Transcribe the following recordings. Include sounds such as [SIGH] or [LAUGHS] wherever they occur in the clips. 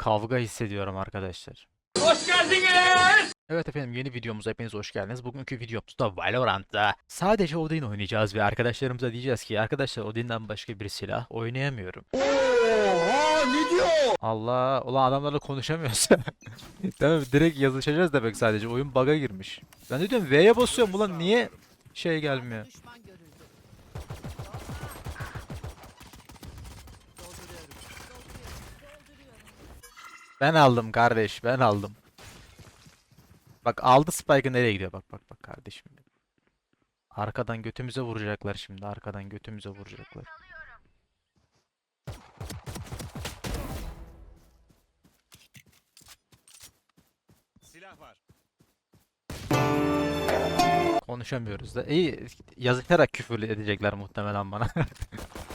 kavga hissediyorum arkadaşlar. Hoş geldiniz. Evet efendim yeni videomuza hepiniz hoş geldiniz. Bugünkü videomuzda Valorant'ta sadece Odin oynayacağız ve arkadaşlarımıza diyeceğiz ki arkadaşlar Odin'den başka bir silah oynayamıyorum. Oha ne diyor? Allah ulan adamlarla konuşamıyoruz. Tamam [LAUGHS] direkt yazışacağız demek sadece oyun bug'a girmiş. Ben de diyorum V'ye basıyorum ulan niye şey gelmiyor. Ben aldım kardeş ben aldım. Bak aldı Spike'ı nereye gidiyor bak bak bak kardeşim. Arkadan götümüze vuracaklar şimdi arkadan götümüze vuracaklar. Silah var. Konuşamıyoruz da. İyi yazışarak küfür edecekler muhtemelen bana. [LAUGHS]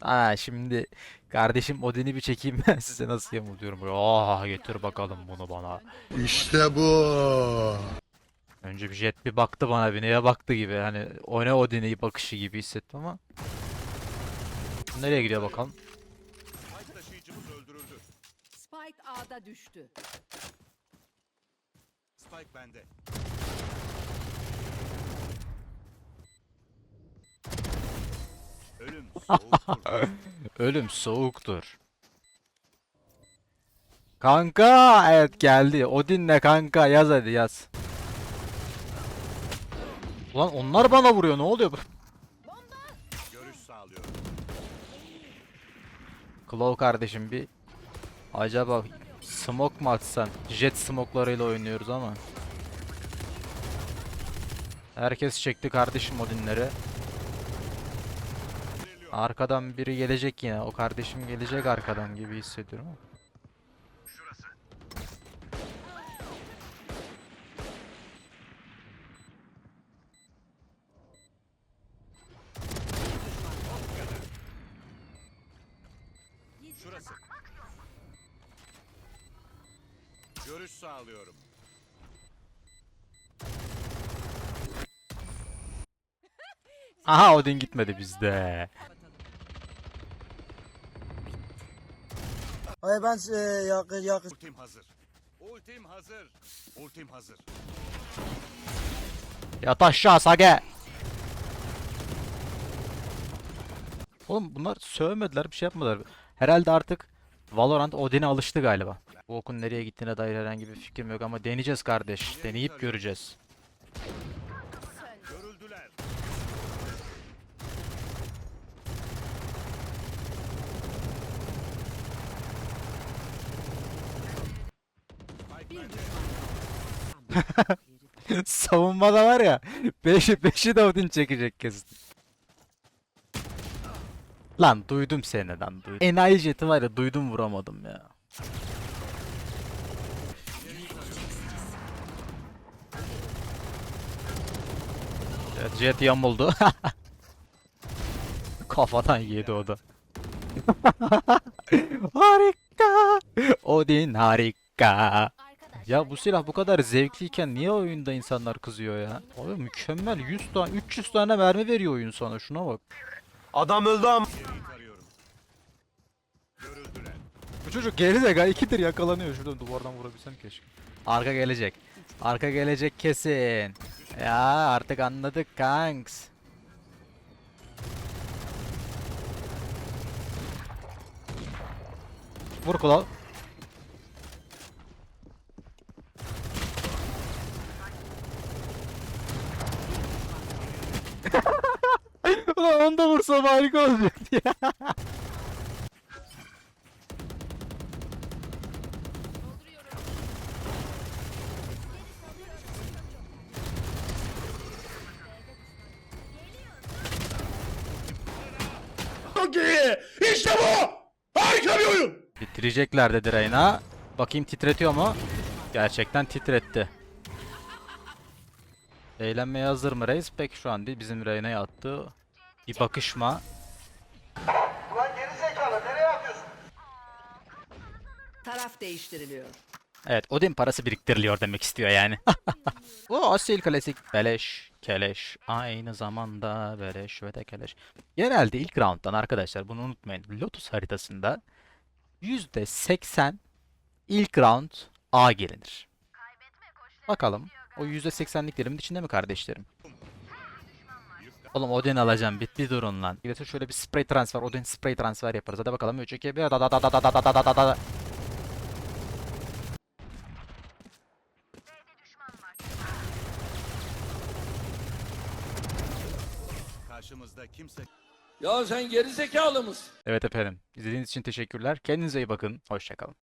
Aa şimdi kardeşim Odin'i bir çekeyim ben [LAUGHS] size nasıl yamuluyorum. Oh getir bakalım bunu bana. İşte bu. Önce bir jet bir baktı bana bir neye baktı gibi hani o ne Odin'i bakışı gibi hissettim ama. Nereye gidiyor bakalım. Spike A'da düştü. Spike bende. Ölüm soğuktur. Kanka evet geldi. Odin'le kanka yaz hadi yaz. Ulan onlar bana vuruyor ne oluyor? Görüş sağlıyorum. Claw kardeşim bir acaba smoke mu atsan? Jet smoke'larıyla oynuyoruz ama. Herkes çekti kardeşim Odin'leri. Arkadan biri gelecek yine. O kardeşim gelecek arkadan gibi hissediyorum. Şurası. Görüş sağlıyorum. Aha Odin gitmedi bizde. Hayır ben e, yakın yakın Ultim hazır. Ultim hazır. Ultim hazır. Yat aşağı Sage. Oğlum bunlar sövmediler bir şey yapmadılar. Herhalde artık Valorant Odin'e alıştı galiba. Bu okun nereye gittiğine dair herhangi bir fikrim yok ama deneyeceğiz kardeş. Deneyip göreceğiz. Görüldüler. Spike bende. [LAUGHS] Savunmada var ya 5'i 5'i de Odin çekecek kesin. Lan duydum seni lan duydum. Enayi jeti var ya duydum vuramadım ya. Evet, jet yamuldu. [LAUGHS] Kafadan yedi o da. [LAUGHS] harika. Odin harika. Ya bu silah bu kadar zevkliyken niye oyunda insanlar kızıyor ya? Abi mükemmel 100 tane 300 tane mermi veriyor oyun sana şuna bak. Adam öldü. Görüldüler. Bu çocuk geri de gal ikidir yakalanıyor şuradan duvardan vurabilsem keşke. Arka gelecek. Arka gelecek kesin. Ya artık anladık kanks. Vur kulağı. Ulan onu da vursam harika olacaktı ya. Çok iyi. İşte bu. Harika bir oyun. Bitirecekler dedi Reyna. Bakayım titretiyor mu? Gerçekten titretti. Eğlenmeye hazır mı Reis? Pek şu an değil. Bizim Reyna'ya attığı bir bakışma. Ulan geri zekalı nereye atıyorsun? Taraf değiştiriliyor. Evet Odin parası biriktiriliyor demek istiyor yani. [LAUGHS] o asil klasik beleş keleş aynı zamanda beleş ve de keleş. Genelde ilk rounddan arkadaşlar bunu unutmayın. Lotus haritasında %80 ilk round A gelinir. Bakalım. O %80'liklerimin içinde mi kardeşlerim? Oğlum Odin alacağım. Bit bir durun lan. Getir şöyle bir spray transfer. Odin spray transfer yaparız. Hadi bakalım. 3 2 1 da da da da da da da da da da. Karşımızda kimse Ya sen geri zekalı mısın? Evet efendim. İzlediğiniz için teşekkürler. Kendinize iyi bakın. Hoşçakalın.